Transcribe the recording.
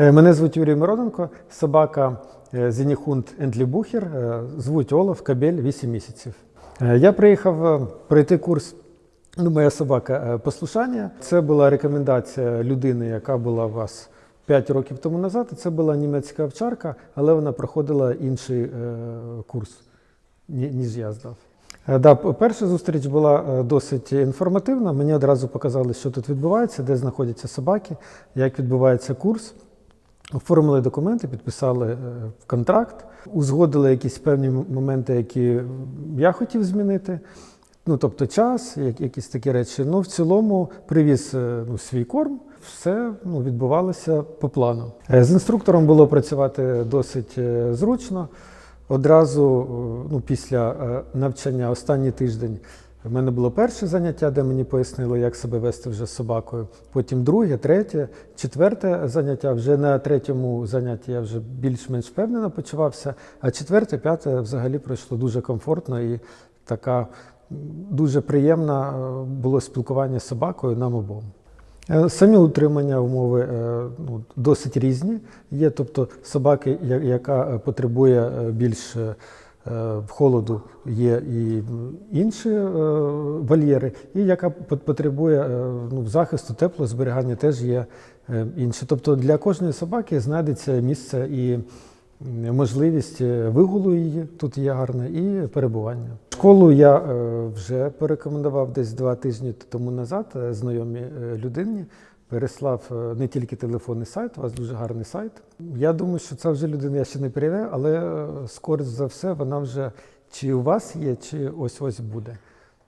Е, Мене звуть Юрій Мироненко, собака е, Зеніхунд Ендлібухер, е, звуть Олаф Кабель 8 місяців. Я приїхав пройти курс. Ну, моя собака послушання. Це була рекомендація людини, яка була у вас 5 років тому назад. Це була німецька овчарка, але вона проходила інший курс, ніж я здав. Да, перша зустріч була досить інформативна. Мені одразу показали, що тут відбувається, де знаходяться собаки, як відбувається курс. Оформили документи, підписали е, контракт, узгодили якісь певні моменти, які я хотів змінити. Ну, тобто час, якісь такі речі. Ну, в цілому привіз е, ну, свій корм, все ну, відбувалося по плану. Е, З інструктором було працювати досить зручно. Одразу ну, після навчання, останній тиждень, в мене було перше заняття, де мені пояснили, як себе вести вже з собакою. Потім друге, третє, четверте заняття. Вже на третьому занятті я вже більш-менш впевнено почувався. А четверте, п'яте взагалі пройшло дуже комфортно і така дуже приємна е, було спілкування з собакою нам обом. Е, Самі утримання умови е, ну, досить різні. Є тобто собаки, яка потребує більш холоду, є і інші е, вольєри, і яка пот- потребує е, ну, захисту, теплого зберігання, теж є е, інші. Тобто для кожної собаки знайдеться місце і можливість е, вигулу її, тут є гарне, і перебування. Школу я е, вже порекомендував десь два тижні тому назад е, знайомій е, людині. Переслав е, не тільки телефонний сайт, у вас дуже гарний сайт. Я думаю, що це вже людина я ще не перевіряю, але е, скоріш за все вона вже чи у вас є, чи ось ось буде.